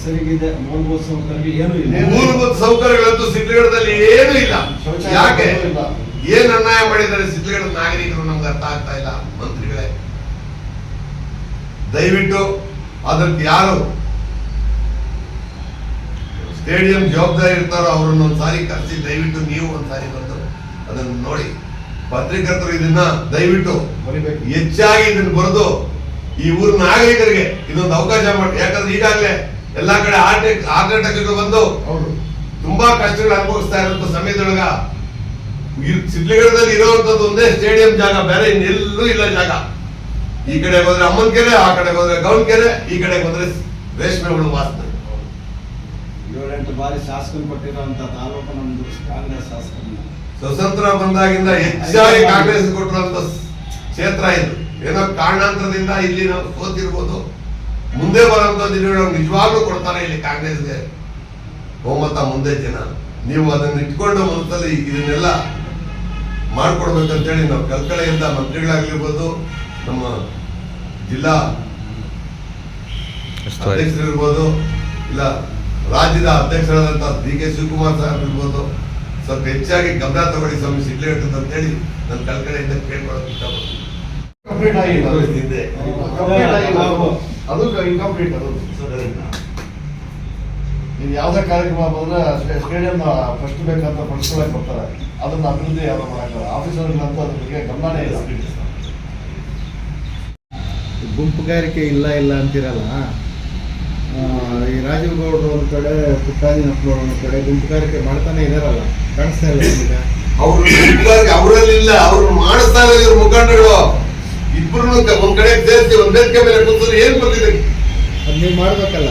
ಹೆಸರಿಗಿದೆ ಮೂಲಭೂತ ಸೌಕರ್ಯ ಏನು ಇಲ್ಲ. ಮೂಲಭೂತ ಸೌಕರ್ಯಗಳಂತೂ ಸಿದ್ಧಗಡದಲ್ಲಿ ಏನೂ ಇಲ್ಲ. ಯಾಕೆ. ಏನ್ ಅನ್ಯಾಯ ಮಾಡಿದ್ದಾರೆ ಸಿದ್ಧಗಡ ನಾಗರಿಕರು ನಮ್ಗೆ ಅರ್ಥ ಆಗ್ತಾ ಇಲ್ಲ ಮಂತ್ರಿಗಳೇ. ದಯವಿಟ್ಟು ಅದಕ್ಕೆ ಯಾರು ಸ್ಟೇಡಿಯಂ ಜವಾಬ್ದಾರಿ ಇರ್ತಾರೋ ಅವ್ರನ್ನ ಒಂದ್ಸಾರಿ ಕರೆಸಿ ದಯವಿಟ್ಟು ನೀವು ಒಂದ್ಸಾರಿ ಬಂದು ಅದನ್ನ ನೋಡಿ. ಪತ್ರಿಕರ್ತರು ಇದನ್ನ ದಯವಿಟ್ಟು ಹೆಚ್ಚಾಗಿ ಇದನ್ನ ಬರೆದು ಈ ಊರಿನ ನಾಗರಿಕರಿಗೆ ಇದೊಂದು ಅವಕಾಶ ಮಾಡಿ. ಯಾಕಂದ್ರೆ ಈಗಾಗಲೇ ಎಲ್ಲಾ ಕಡೆ ಹಾರ್ಟ್ ಹಾರ್ಟ್ ಅಟ್ಯಾಕ್ಗಳು ಬಂದು ತುಂಬಾ ಕಷ್ಟಗಳು ಅನುಭವಿಸ್ತಾ ಇರುವಂತ ಸಮಯದೊಳಗ ಸಿದ್ಲಿಗಡದಲ್ಲಿ ಇರುವಂತದ್ದು ಒಂದೇ ಸ್ಟೇಡಿಯಂ ಜಾಗ ಬೇರೆ ಇನ್ನೆಲ್ಲೂ ಇಲ್ಲ ಜಾಗ. ಈ ಕಡೆ ಹೋದ್ರೆ ಅಮ್ಮನ್ ಕೆರೆ ಆ ಕಡೆ ಹೋದ್ರೆ ಗೌನ್ ಕೆರೆ ಈ ಕಡೆ ಹೋದ್ರೆ ರೇಷ್ಮೆ ಹುಳು ವಾಸನೆ ಏಳೆಂಟು ಬಾರಿ ಶಾಸಕರು ಕೊಟ್ಟಿರುವಂತ ತಾಲೂಕು ನಮ್ದು ಕಾಂಗ್ರೆಸ್ ಶಾಸಕರು. ಸ್ವತಂತ್ರ ಬಂದಾಗಿಂದ ಹೆಚ್ಚಾಗಿ ಕಾಂಗ್ರೆಸ್ ಕೊಟ್ಟಿರುವಂತ ಕ್ಷೇತ್ರ ಇದು. ಏನೋ ಕಾರಣಾಂತರದಿಂದ ಇಲ್ಲಿ ನಾವು ಸೋತಿರ್ಬೋದು. ಮುಂದೆ ಬರುವಂತ ದಿನಗಳು ನಿಜವಾಗ್ಲೂ ಕೊಡ್ತಾರೆ ಇಲ್ಲಿ ಕಾಂಗ್ರೆಸ್ಗೆ. ಬಹುಮತ ಮುಂದೆ ದಿನ. ನೀವು ಅದನ್ನ ಇಟ್ಕೊಂಡು ಮನಸ್ಸಲ್ಲಿ ಇದನ್ನೆಲ್ಲ ಮಾಡ್ಕೊಡ್ಬೇಕಂತೇಳಿ ನಾವು ಕಲ್ಕಳೆಯಿಂದ ಮಂತ್ರಿಗಳಾಗಿರ್ಬೋದು ನಮ್ಮ ಜಿಲ್ಲಾ ಅಧ್ಯಕ್ಷರಿರ್ಬೋದು ಇಲ್ಲ ರಾಜ್ಯದ ಅಧ್ಯಕ್ಷರಾದಂತಹ ಡಿ ಕೆ ಶಿವಕುಮಾರ್ ಸಾಹೇಬ್ ಇರ್ಬೋದು ಸ್ವಲ್ಪ ಹೆಚ್ಚಾಗಿ ಗಮನ ತಗೊಳ್ಳಿ ಸ್ವಾಮಿ ಸಿಗ್ಲೇಬೇಕು ಅಂತ ಹೇಳಿ ನನ್ನ ಕಲ್ಕಳೆಯಿಂದ ಕೇಳ್ಕೊಳ್ಳೋಕೆ ಇಷ್ಟಪಡ್ತೀನಿ. ಅದು ಹಿಂದೆ. ಕಂಪ್ಲೀಟ್ ಅದು. ಇನ್ಕಂಪ್ಲೀಟ್ ಅದು ಈಗ ಯಾವುದೇ ಕಾರ್ಯಕ್ರಮ ಬಂದ್ರೆ ಸ್ಟೇಡಿಯಂ ಫಸ್ಟ್ ಬೇಕಂತ ಪಡಿಸ್ಕೊಳಕ್ ಕೊಡ್ತಾರೆ ಅದನ್ನ ಅಭಿವೃದ್ಧಿ ಯಾವ್ದು ಮಾಡಕ್ಕಲ್ಲ ಆಫೀಸರ್ಗಳಂತೂ ಅದ್ರ ಬಗ್ಗೆ ಗಮನನೇ ಇಲ್ಲ. ಗುಂಪುಗಾರಿಕೆ ಇಲ್ಲ ಇಲ್ಲ ಅಂತಿರಲ್ಲ? ಆ, ಈ ರಾಜೀವ್ ಗೌಡ್ರು ಒಂದು ಕಡೆ ಪುಟ್ಟಾಜಿನಪ್ಪನವ್ರು ಒಂದು ಕಡೆ ಗುಂಪುಗಾರಿಕೆ ಮಾಡ್ತಾನೆ ಇದಾರಲ್ಲ? ಕಾಣಿಸ್ತಾ ಇಲ್ಲ ಈಗ ಅವ್ರು ಗುಂಪುಗಾರಿಕೆ ಅವರಲ್ಲಿ ಇಲ್ಲ. ಅವ್ರು ಮಾಡಿಸ್ತಾ ಇಲ್ಲ ಇವ್ರ ಮುಖಂಡರು. ಇಬ್ರು ಒಂದ್ ಕಡೆ ಸೇರಿಸಿ ಒಂದೇ ಮೇಲೆ ಕೂತಿದ್ರೆ ಏನ್ ಬಂದಿದೆ ಅದ್ ನೀವು ಮಾಡ್ಬೇಕಲ್ಲ.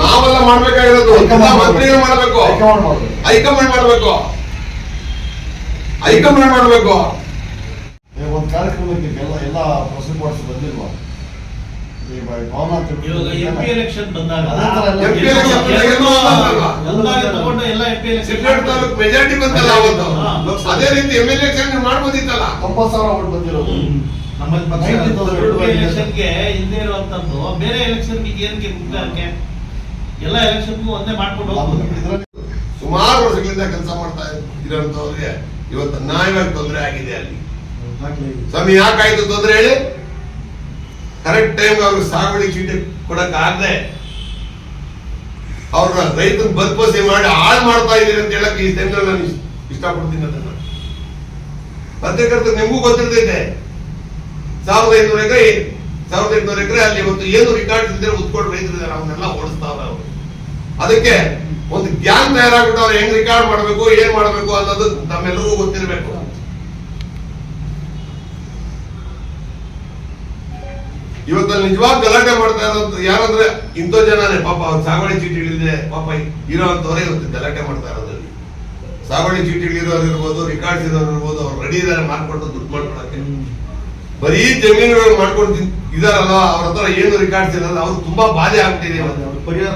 ನಾವೆಲ್ಲ ಮಾಡ್ಬೇಕಾಗಿರೋದು. ಮಂತ್ರಿಗಳು ಮಾಡ್ಬೇಕು. ಹೈಕಮಾಂಡ್ ಮಾಡ್ಬೇಕು. ಹೈಕಮಾಂಡ್ ಮಾಡ್ಬೇಕು. ಹೈಕಮಾಂಡ್ ಮಾಡ್ಬೇಕು. ಈಗ ಒಂದು ಕಾರ್ಯಕ್ರಮಕ್ಕೆ ಎಲ್ಲ ಎಲ್ಲ ಪ್ರಸಿಪಾಟ್ಸ್ ಬಂದಿಲ್ವಾ? ಮೆಜಾರಿಟಿ ಬಂತಲ್ಲ ಅವತ್ತು. ಅದೇ ರೀತಿ ಎಂ ಎಲ್ ಎಲೆಕ್ಷನ್ ಮಾಡ್ಬೋದಿತ್ತಲ್ಲ. ತೊಂಬತ್ ಸಾವಿರ ಓಟ್ ಬಂದಿರೋದು. ಎಂ. ಎಲೆಕ್ಷನ್ಗೆ ಹಿಂದೆ ಇರುವಂತದ್ದು ಬೇರೆ ಎಲೆಕ್ಷನ್ಗೆ ಏನಕ್ಕೆ ಗುಂಪುಗಾರಿಕೆ ಎಲ್ಲ ಎಲೆಕ್ಷನ್ಗೂ ಒಂದೇ ಮಾಡ್ಕೊಂಡು ಹೋಗ್ಬೋದು. ಸುಮಾರು ವರ್ಷಗಳಿಂದ ಕೆಲಸ ಮಾಡ್ತಾ ಇರೋಂಥವ್ರಿಗೆ ಇವತ್ತು ನ್ಯಾಯವಾಗಿ ತೊಂದರೆ ಆಗಿದೆ ಅಲ್ಲಿ. ಸ್ವಾಮಿ ಯಾಕಾಯ್ತು ತೊಂದರೆ ಹೇಳಿ? ಕರೆಕ್ಟ್ ಟೈಮ್ ಅವ್ರಿಗೆ ಸಾಗುವಳಿ ಚೀಟಿ ಕೊಡಕ್ ಆಗದೆ. ಅವ್ರ ರೈತನ ಬದ್ಕೋಸಿ ಮಾಡಿ ಹಾಳು ಮಾಡ್ತಾ ಇದೀರಿ ಅಂತ ಹೇಳಕ್ ಈ ಟೈಮ್ನಲ್ಲಿ ನಾನು ಇಷ್ಟಪಡ್ತೀನಿ ಪತ್ರಕರ್ತರು ನಿಮಗೂ ಗೊತ್ತಿರ್ತೈತೆ ಸಾವಿರದ ಐನೂರು ಎಕರೆ, ಸಾವಿರದ ಎಂಟುನೂರು ಎಕರೆ ಅಲ್ಲಿ ಒಂದು ಏನು ರೆಕಾರ್ಡ್ ಇದ್ರೆ ಉತ್ಕೊಂಡು ರೈತರು ಅವನ್ನೆಲ್ಲ ಓಡಿಸ್ತಾವ್ರ ಅವರು ಅದಕ್ಕೆ ಒಂದು ಗ್ಯಾಂಗ್ ತಯಾರಾಗ್ಬಿಟ್ಟು ಅವ್ರು ಹೆಂಗ್ ರಿಕಾರ್ಡ್ ಮಾಡಬೇಕು, ಏನ್ ಮಾಡಬೇಕು ಅನ್ನೋದು ನಮ್ಮೆಲ್ಲರಿಗೂ ಗೊತ್ತಿರಬೇಕು. ಇವತ್ತಲ್ಲಿ ನಿಜವಾಗ್ ಗಲಾಟೆ ಮಾಡ್ತಾ ಇರೋದು ಯಾರಂದ್ರೆ ಇಂಥ ಜನನೇ, ಪಾಪ ಅವ್ರ ಚೀಟಿ ಹಿಡಿದ್ರೆ ಪಾಪ ಇರೋ ಅಂತವ್ರೆ ಇವತ್ತು ಗಲಾಟೆ ಮಾಡ್ತಾ ಇರೋದ್ರಲ್ಲಿ ಸಾಗುವಳಿ ಚೀಟಿಗಳಿರೋರು ಇರ್ಬೋದು ರೆಕಾರ್ಡ್ಸ್ ಇರೋರು ಇರ್ಬೋದು ಅವ್ರು ರೆಡಿ ಇದಾರೆ ಮಾಡ್ಕೊಂಡು ದುಡ್ಡು ಮಾಡ್ಕೊಳಕ್ಕೆ. ಬರೀ ಜಮೀನುಗಳು ಮಾಡ್ಕೊಂಡು ಇದಾರಲ್ಲ ಅವ್ರ ಹತ್ರ ಏನು ರೆಕಾರ್ಡ್ಸ್ ಇರಲ್ಲ ಅವ್ರು ತುಂಬಾ ಬಾಧೆ ಆಗ್ತಿದೆ ಪರಿಹಾರ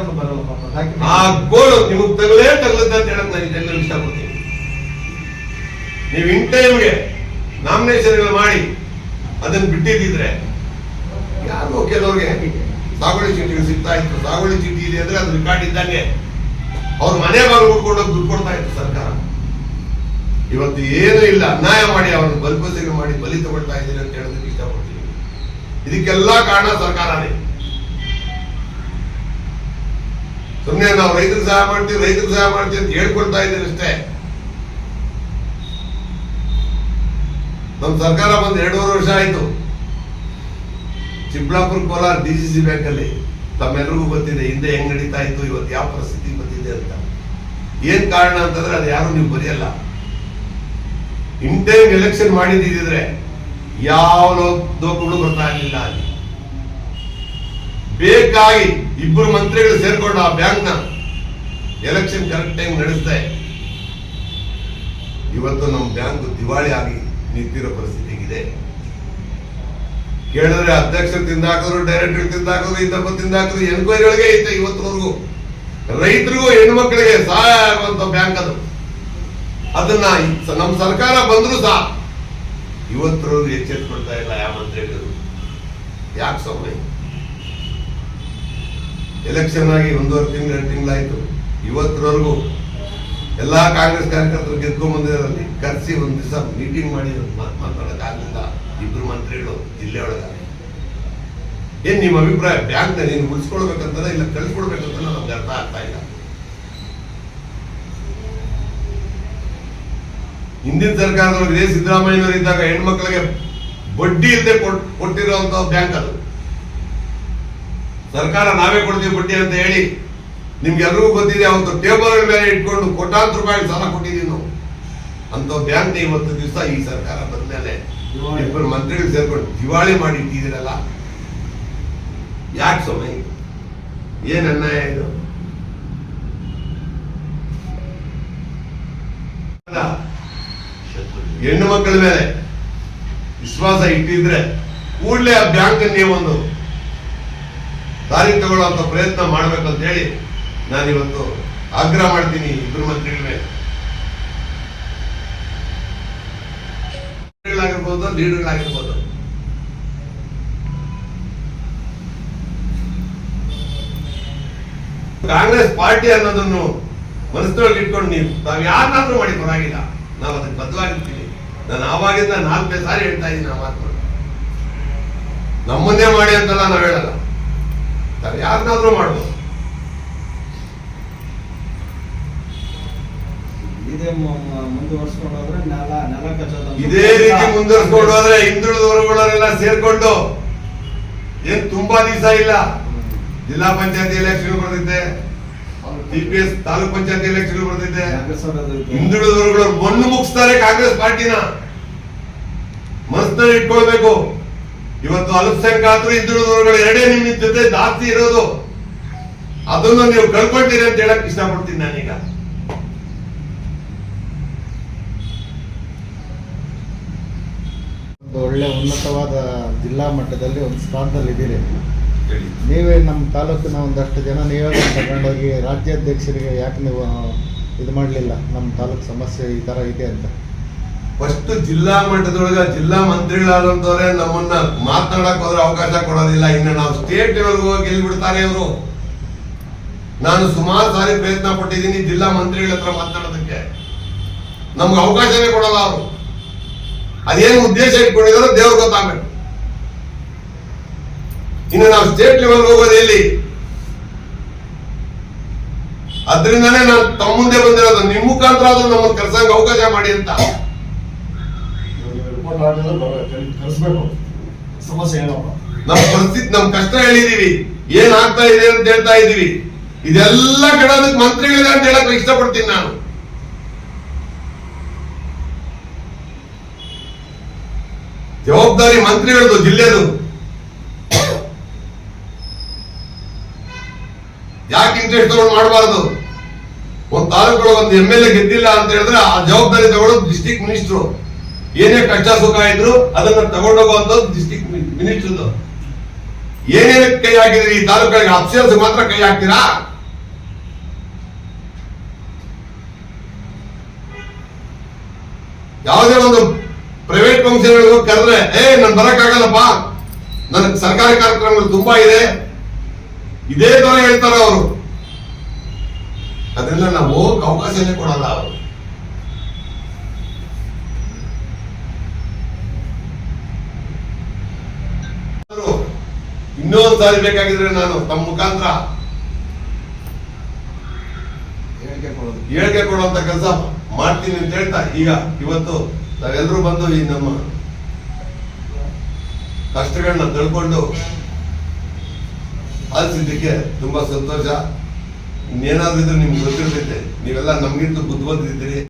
ಆ ಗೋಳು ನಿಮಗ್ ತಗಲೇ ತಗಲುತ್ತೆ ಅಂತ ಹೇಳಕ್ ನಾನು ಇದೆಲ್ಲ ಇಷ್ಟಪಡ್ತೀನಿ. ನೀವು ಇನ್ ಟೈಮ್ಗೆ ನಾಮಿನೇಷನ್ಗಳು ಮಾಡಿ ಅದನ್ನ ಬಿಟ್ಟಿದ್ದಿದ್ರೆ ಯಾರಿಗೋ ಕೆಲವ್ರಿಗೆ ಸಾಗುವಳಿ ಚೀಟಿಗಳು ಸಿಗ್ತಾ ಇತ್ತು. ಸಾಗುವಳಿ ಚೀಟಿ ಇದೆ ಅಂದ್ರೆ ಅದು ರೆಕಾರ್ಡ್ ಇದ್ದಂಗೆ. ಅವ್ರ ಮನೆ ಬಾಗಿಲು ಹುಡ್ಕೊಂಡು ಹೋಗಿ ದುಡ್ಡು ಕೊಡ್ತಾ ಇತ್ತು ಸರ್ಕಾರ. ಇವತ್ತು ಏನೂ ಇಲ್ಲ, ಅನ್ಯಾಯ ಮಾಡಿ ಅವ್ರನ್ನ ಬಲ್ಪಸಿಗೆ ಮಾಡಿ ಬಲಿ ತಗೊಳ್ತಾ ಇದ್ದೀನಿ ಅಂತ ಹೇಳೋದಕ್ಕೆ ಇಷ್ಟಪಡ್ತೀನಿ. ಇದಕ್ಕೆಲ್ಲ ಕಾರಣ ಸರ್ಕಾರನೇ. ಸುಮ್ಮನೆ ನಾವು ರೈತರಿಗೆ ಸಹಾಯ ಮಾಡ್ತೀವಿ, ರೈತರಿಗೆ ಸಹಾಯ ಮಾಡ್ತೀವಿ ಅಂತ ಹೇಳ್ಕೊಳ್ತಾ ಇದ್ದೀರಿ ಅಷ್ಟೇ. ನಮ್ಮ ಸರ್ಕಾರ ಬಂದು ಎರಡೂವರೆ ವರ್ಷ ಆಯ್ತು. Chikkaballapur Kolar D C C bank ಅಲ್ಲಿ ತಮ್ಮೆಲ್ಲರಿಗೂ ಗೊತ್ತಿದೆ, ಹಿಂದೆ ಹೆಂಗ್ ನಡೀತಾ ಇತ್ತು, ಇವತ್ತು ಯಾವ ಪರಿಸ್ಥಿತಿ ಅಂತ. ಏನ್ ಕಾರಣ ಅಂತಂದ್ರೆ ಅದು ಯಾರು ನೀವು ಬರೆಯಲ್ಲ. ಇನ್ ಟೈಮ್ ಎಲೆಕ್ಷನ್ ಮಾಡಿದ್ರೆ ಯಾವ ಲೋಕಗಳು ಬರ್ತಾ ಇರಲಿಲ್ಲ ಅಲ್ಲಿ. ಬೇಕಾಗಿ ಇಬ್ಬರು ಮಂತ್ರಿಗಳು ಸೇರ್ಕೊಂಡು ಆ ಬ್ಯಾಂಕ್ನ ಎಲೆಕ್ಷನ್ ಕರೆಕ್ಟ್ ಟೈಮ್ ನಡೆಸ್ದೆ. ಇವತ್ತು ನಮ್ಮ ಬ್ಯಾಂಕ್ ದಿವಾಳಿ ಆಗಿ ನಿಂತಿರೋ ಪರಿಸ್ಥಿತಿಗಿದೆ ಕೇಳಿದ್ರೆ ಅಧ್ಯಕ್ಷರು ತಿಂದಾಕಿದ್ರು ಡೈರೆಕ್ಟರ್ ತಿಂದಾಕಿದ್ರು ಇಂಥ ತಿಂದಾಕಿದ್ರು ಎನ್ಕ್ವೈರಿಗಳಿಗೆ ಐತೆ ಇವತ್ತಿನವರೆಗೂ ರೈತರಿಗೂ ಹೆಣ್ಮಕ್ಳಿಗೆ ಸಹಾಯ ಆಗುವಂತ ಬ್ಯಾಂಕ್ ಅದು. ಅದನ್ನ ನಮ್ಮ ಸರ್ಕಾರ ಬಂದ್ರು ಸಹ ಇವತ್ತರವರೆಗೂ ಎಚ್ಚೆತ್ಕೊಳ್ತಾ ಇಲ್ಲ ಯಾವ ಮಂತ್ರಿಗಳು. ಯಾಕೆ ಸ್ವಾಮಿ? ಎಲೆಕ್ಷನ್ ಆಗಿ ಒಂದೂವರೆ ತಿಂಗಳು, ಎರಡು ತಿಂಗಳಾಯ್ತು. ಇವತ್ತರವರೆಗೂ ಎಲ್ಲಾ ಕಾಂಗ್ರೆಸ್ ಕಾರ್ಯಕರ್ತರು ಗೆದ್ಕೊಂಡ್ ಬಂದಿರೋದ್ರಲ್ಲಿ ಕರೆಸಿ ಒಂದ್ ದಿವಸ ಮೀಟಿಂಗ್ ಮಾಡಿ ಮಾತಾಡೋಕ್ಕಾಗಲಿಲ್ಲ. ಇಬ್ರು ಮಂತ್ರಿಗಳು ಜಿಲ್ಲೆ ಒಳಗ ಏನ್ ನಿಮ್ಮ ಅಭಿಪ್ರಾಯ? ಬ್ಯಾಂಕ್ನ ನೀನು ಉಳಿಸ್ಕೊಳ್ಬೇಕಂತ ಇಲ್ಲ ಕಳಿಸ್ಕೊಡ್ಬೇಕಂತ ನಮ್ಗೆ ಅರ್ಥ ಆಗ್ತಾ ಇಲ್ಲ. ಹಿಂದಿನ ಸರ್ಕಾರದವ್ರು ಇದೇ ಸಿದ್ದರಾಮಯ್ಯನವರು ಇದ್ದಾಗ ಹೆಣ್ಮಕ್ಳಿಗೆ ಬಡ್ಡಿ ಇಲ್ಲದೆ ಕೊಟ್ಟಿರುವಂತ ಬ್ಯಾಂಕ್ ಅದು. ಸರ್ಕಾರ ನಾವೇ ಕೊಡ್ತೀವಿ ಬಡ್ಡಿ ಅಂತ ಹೇಳಿ ನಿಮ್ಗೆಲ್ರಿಗೂ ಗೊತ್ತಿದೆ ಅವತ್ತು ಟೇಬಲ್ ಮೇಲೆ ಇಟ್ಕೊಂಡು ಕೋಟಾಂತರ ರೂಪಾಯಿ ಸಾಲ ಕೊಟ್ಟಿದ್ದೀವಿ ನಾವು. ಅಂತ ಬ್ಯಾಂಕ್ ಇವತ್ತು ದಿವಸ ಈ ಸರ್ಕಾರ ಬಂದ ಮೇಲೆ ಇಬ್ಬರು ಮಂತ್ರಿಗಳು ಸೇರ್ಕೊಂಡು ದಿವಾಳಿ ಮಾಡಿ ಇಟ್ಟಿದ್ದೀರಲ್ಲ. ಯಾಕೆ ಸ್ವಾಮಿ ಏನ್ ಅನ್ಯಾಯ ಇದು ಹೆಣ್ಣು ಮಕ್ಕಳ ಮೇಲೆ ವಿಶ್ವಾಸ ಇಟ್ಟಿದ್ರೆ ಕೂಡಲೇ ಆ ಬ್ಯಾಂಕ್ ನೀವೊಂದು ದಾರಿ ತಗೊಳ್ಳುವಂತ ಪ್ರಯತ್ನ ಮಾಡ್ಬೇಕಂತ ಹೇಳಿ ನಾನಿವತ್ತು ಆಗ್ರಹ ಮಾಡ್ತೀನಿ ಇಬ್ಬರು ಮಂತ್ರಿಗಳ ಮೇಲೆ. ಲೀಡರ್ಗಳಾಗಿರ್ಬೋದು. ಕಾಂಗ್ರೆಸ್ ಪಾರ್ಟಿ ಅನ್ನೋದನ್ನು ಮನಸ್ಸಿನಲ್ಲಿ ಇಟ್ಕೊಂಡು ನೀವು ನಾವು ಯಾರನ್ನಾದ್ರೂ ಮಾಡಿ ಪರವಾಗಿಲ್ಲ. ನಾವು ಅದಕ್ಕೆ ಬದಲಾಗಿರ್ತೀವಿ. ನಾನು ಆವಾಗಿಂದ ನಾಲ್ಕನೇ ಸಾರಿ ಹೇಳ್ತಾ ಇದ್ದೀನಿ ಆ ಮಾತು ನಮ್ಮನ್ನೇ ಮಾಡಿ ಅಂತೆಲ್ಲ ನಾವು ಹೇಳಲ್ಲ. ತಾವು ಯಾರನ್ನಾದ್ರೂ ಮಾಡ್ಬೋದು. ಇದೇ ರೀತಿ ಮುಂದುವರ್ಸ್ಕೊಂಡು ಹೋದ್ರೆ ಹಿಂದುಳಿದ ಸೇರ್ಕೊಂಡು. ಏನ್ ತುಂಬಾ ದಿವಸ ಇಲ್ಲ. ಜಿಲ್ಲಾ ಪಂಚಾಯತಿ ಎಲೆಕ್ಷನ್ ಬರ್ತಿದ್ದೆ ಟಿಪಿಎಸ್ ತಾಲೂಕ್ ಪಂಚಾಯತಿ ಎಲೆಕ್ಷನ್ ಬರ್ತಿದ್ದೆ ಹಿಂದುಳಿದವರುಗಳು ಮಣ್ಣು ಮುಗಿಸ್ತಾರೆ ಕಾಂಗ್ರೆಸ್ ಪಾರ್ಟಿನ. ಮನಸ್ಸಿನಲ್ಲಿ ಇಟ್ಕೊಳ್ಬೇಕು. ಇವತ್ತು ಅಲ್ಪಸಂಖ್ಯಾತರು ಆದ್ರೂ ವರ್ಗಗಳು ಎರಡೇ ನಿಮ್ಮ ಜೊತೆ ಜಾಸ್ತಿ ಇರೋದು. ಅದನ್ನು ನೀವು ಕಳ್ಕೊಳ್ತೀರಿ ಅಂತ ಹೇಳಕ್ ಇಷ್ಟಪಡ್ತೀನಿ ನಾನೀಗ. ಒಂದು ಒಳ್ಳೆ ಉನ್ನತವಾದ ಜಿಲ್ಲಾ ಮಟ್ಟದಲ್ಲಿ ಒಂದು ಸ್ಥಾನದಲ್ಲಿ ಇದ್ದೀರಿ ನೀವೇ ನಮ್ಮ ತಾಲೂಕಿನ ಒಂದಷ್ಟು ಜನ ನೀವೇ ತಗೊಂಡೋಗಿ ರಾಜ್ಯಾಧ್ಯಕ್ಷರಿಗೆ ಯಾಕೆ ನೀವು ಇದು ಮಾಡಲಿಲ್ಲ? ನಮ್ಮ ತಾಲೂಕು ಸಮಸ್ಯೆ ಈ ಥರ ಇದೆ ಅಂತ. ಫಸ್ಟ್ ಜಿಲ್ಲಾ ಮಟ್ಟದೊಳಗೆ ಜಿಲ್ಲಾ ಮಂತ್ರಿಗಳಾದಂಥವ್ರೆ ನಮ್ಮನ್ನ ಮಾತನಾಡಕ್ ಹೋದ್ರೆ ಅವಕಾಶ ಕೊಡೋದಿಲ್ಲ. ಇನ್ನು ನಾವು ಸ್ಟೇಟ್ ಲೆವೆಲ್ ಹೋಗಿ ಗೆಲ್ಲಿ ಅವರು ಇವರು. ನಾನು ಸುಮಾರು ಸಾರಿ ಪ್ರಯತ್ನ ಪಟ್ಟಿದ್ದೀನಿ ಜಿಲ್ಲಾ ಮಂತ್ರಿಗಳ ಹತ್ರ ಮಾತನಾಡೋದಕ್ಕೆ ನಮ್ಗೆ ಅವಕಾಶವೇ ಕೊಡಲ್ಲ ಅವರು. ಅದೇನು ಉದ್ದೇಶ ಇಟ್ಕೊಂಡಿದ್ರು ದೇವ್ರು ಗೊತ್ತಾಗ್ಬೇಕು. ಇನ್ನು ನಾವು ಸ್ಟೇಟ್ ಲೆವೆಲ್ ಹೋಗೋದು ಎಲ್ಲಿ? ಅದರಿಂದನೇ ನಾನು ತಮ್ಮ ಮುಂದೆ ಬಂದಿರೋದು. ನಿಮ್ಮ ಮುಖಾಂತರ ಆದ್ರೂ ನಮ್ಮ ಕರ್ಸಂಗ್ ಅವಕಾಶ ಮಾಡಿ ಅಂತ. ಸಮಸ್ಯೆ ನಮ್ಮ ಪರಿಸ್ಥಿತಿ ನಮ್ ಕಷ್ಟ ಹೇಳಿದೀವಿ. ಏನ್ ಆಗ್ತಾ ಇದೆ ಅಂತ ಹೇಳ್ತಾ ಇದೀವಿ. ಇದೆಲ್ಲ ಕೆಡೋದಕ್ಕೆ ಮಂತ್ರಿಗಳಿದೆ ಅಂತ ಹೇಳಕ್ ಇಷ್ಟಪಡ್ತೀನಿ ನಾನು. ಜವಾಬ್ದಾರಿ ಮಂತ್ರಿಗಳದು ಜಿಲ್ಲೆದು. ಯಾಕೆ ಇಂಟ್ರೆಸ್ಟ್ ತಗೊಂಡು ಮಾಡಬಾರ್ದು? ಒಂದು ತಾಲೂಕು ಒಂದು ಎಂ ಎಲ್ ಎ ಗೆದ್ದಿಲ್ಲ ಅಂತ ಹೇಳಿದ್ರೆ ಆ ಜವಾಬ್ದಾರಿ ತಗೊಳ್ಳೋದು ಡಿಸ್ಟಿಕ್ ಮಿನಿಸ್ಟರ್ ಏನೇ ಕಷ್ಟ ಸುಖ ಇದ್ರು ಅದನ್ನ ತಗೊಂಡೋಗುವಂತ ಡಿಸ್ಟಿಕ್ ಮಿನಿಸ್ಟರ್ ಏನೇ ಕೈ ಹಾಕಿದ್ರಿ ಈ ತಾಲೂಕುಗಳಿಗೆ ಅಫ್ಸರ್ಸ್ ಮಾತ್ರ ಕೈ ಹಾಕ್ತೀರಾ? ಯಾವುದೇ ಒಂದು ಪ್ರೈವೇಟ್ ಫಂಕ್ಷನ್ ಕರೆದ್ರೆ, ಏ, ನನ್ ಬರಕ್ಕಾಗಲ್ಲಪ್ಪ. ನನಗೆ ಸರ್ಕಾರಿ ಕಾರ್ಯಕ್ರಮಗಳು ತುಂಬಾ ಇದೆ. ಇದೇ ತರ ಹೇಳ್ತಾರೆ ಅವರು. ಅದೆಲ್ಲ ನಾವು ಹೋಗಕ್ ಅವಕಾಶನೇ ಕೊಡಲ್ಲ ಅವರು. ಇನ್ನೊಂದು ಸಾರಿ ಬೇಕಾಗಿದ್ರೆ ನಾನು ತಮ್ಮ ಮುಖಾಂತರ ಹೇಳಿಕೆ ಕೊಡುವಂತ ಕೆಲಸ ಮಾಡ್ತೀನಿ ಅಂತ ಹೇಳ್ತಾ. ಈಗ ಇವತ್ತು ನಾವೆಲ್ಲರೂ ಬಂದು ಈ ನಮ್ಮ ಕಷ್ಟಗಳನ್ನ ತಿಳ್ಕೊಂಡು ಆಲಿಸಿದ್ದಕ್ಕೆ ತುಂಬಾ ಸಂತೋಷ. ಇನ್ನೇನಾದ್ರೂ ಇದ್ರೆ ನಿಮ್ಗೆ ಗೊತ್ತಿರ್ತೈತೆ. ನೀವೆಲ್ಲ ನಮ್ಗಿಂತ ಬುದ್ಧಿವಂತರಿದ್ದೀರಿ